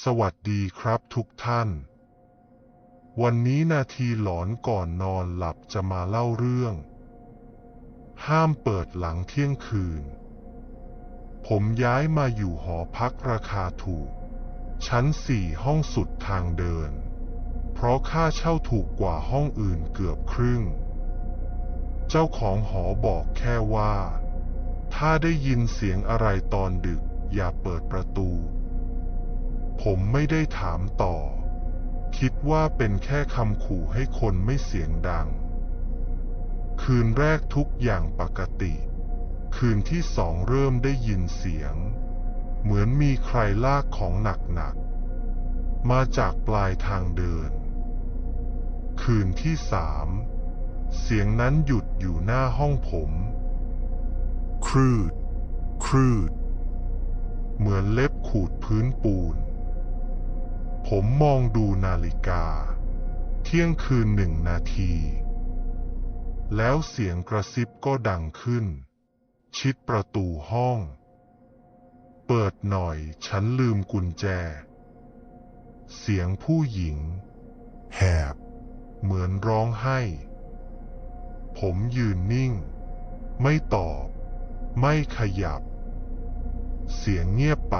สวัสดีครับทุกท่าน วันนี้นาทีหลอนก่อนนอนหลับจะมาเล่าเรื่อง ห้ามเปิดหลังเที่ยงคืน ผมย้ายมาอยู่หอพักราคาถูก ชั้นสี่ห้องสุดทางเดิน เพราะค่าเช่าถูกกว่าห้องอื่นเกือบครึ่ง เจ้าของหอบอกแค่ว่า ถ้าได้ยินเสียงอะไรตอนดึกอย่าเปิดประตู ผมไม่ได้ถามต่อ คิดว่าเป็นแค่คำขู่ให้คนไม่เสียงดัง คืนแรกทุกอย่างปกติ คืนที่สองเริ่มได้ยินเสียง เหมือนมีใครลากของหนักๆ มาจากปลายทางเดิน คืนที่สามเสียงนั้นหยุดอยู่หน้าห้องผม ครืด ครืด เหมือนเล็บขูดพื้นปูน ผมมองดูนาฬิกา เที่ยงคืนหนึ่งนาที แล้วเสียงกระซิบก็ดังขึ้น ชิดประตูห้อง เปิดหน่อยฉันลืมกุญแจ เสียงผู้หญิง แหบ เหมือนร้องไห้ ผมยืนนิ่ง ไม่ตอบ ไม่ขยับ เสียงเงียบไป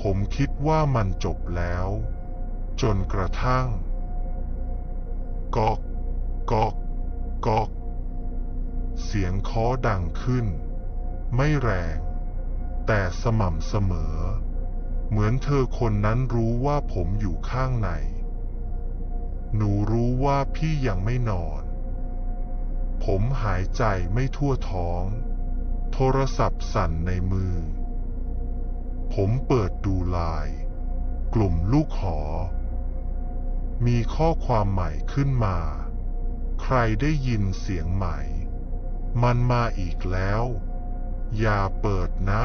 ผมคิดว่ามันจบแล้ว จนกระทั่งกอกกอกกอกเสียงคาะดังขึ้น ไม่แรง แต่สม่ำเสมอ เหมือนเธอคนนั้นรู้ว่าผมอยู่ข้างใน หนูรู้ว่าพี่ยังไม่นอน ผมหายใจไม่ทั่วท้อง โทรศัพท์สั่นในมือ ผมเปิดดูไลน์กลุ่มลูกหอ มีข้อความใหม่ขึ้นมา ใครได้ยินเสียงใหม่ มันมาอีกแล้ว อย่าเปิดนะ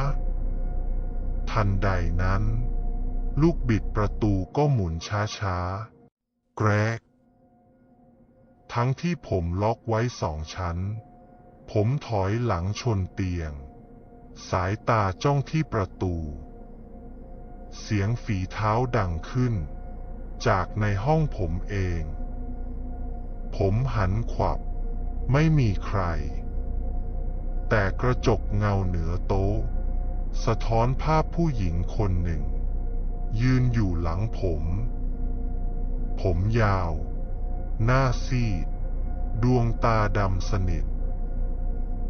ทันใดนั้น ลูกบิดประตูก็หมุนช้าๆ แกรก ทั้งที่ผมล็อกไว้สองชั้น ผมถอยหลังชนเตียง สายตาจ้องที่ประตู เสียงฝีเท้าดังขึ้น จากในห้องผมเอง ผมหันขวับ ไม่มีใคร แต่กระจกเงาเหนือโต๊ะ สะท้อนภาพผู้หญิงคนหนึ่ง ยืนอยู่หลังผม ผมยาว หน้าซีด ดวงตาดำสนิท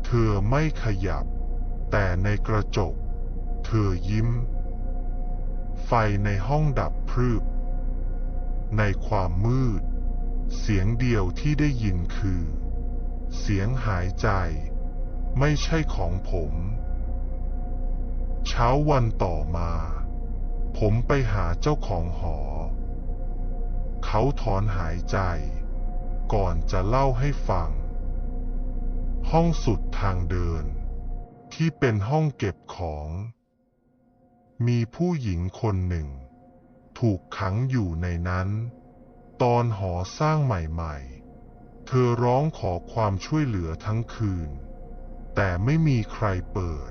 เธอไม่ขยับ แต่ในกระจก เธอยิ้ม ไฟในห้องดับพรึบ ในความมืด เสียงเดียวที่ได้ยินคือ เสียงหายใจ ไม่ใช่ของผม เช้าวันต่อมา ผมไปหาเจ้าของหอ เขาถอนหายใจ ก่อนจะเล่าให้ฟัง ห้องสุดทางเดิน ที่เป็นห้องเก็บของ มีผู้หญิงคนหนึ่ง ถูกขังอยู่ในนั้น ตอนหอสร้างใหม่ๆ เธอร้องขอความช่วยเหลือทั้งคืน แต่ไม่มีใครเปิด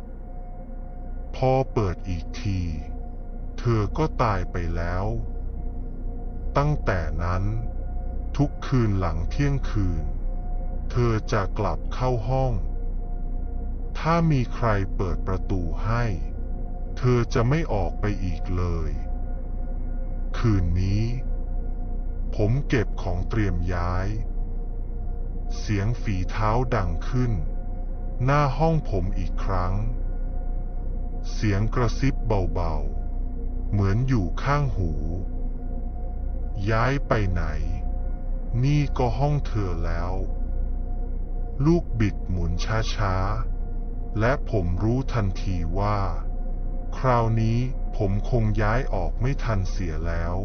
พอเปิดอีกที เธอก็ตายไปแล้ว ตั้งแต่นั้น ทุกคืนหลังเที่ยงคืน เธอจะกลับเข้าห้อง ถ้ามีใครเปิดประตูให้ เธอจะไม่ออกไปอีกเลย คืนนี้ ผมเก็บของเตรียมย้าย เสียงฝีเท้าดังขึ้น หน้าห้องผมอีกครั้ง เสียงกระซิบเบาๆ เหมือนอยู่ข้างหู ย้ายไปไหน นี่ก็ห้องเธอแล้ว ลูกบิดหมุนช้าๆ และผมรู้ทันทีว่า คราวนี้ผมคงย้ายออกไม่ทันเสียแล้ว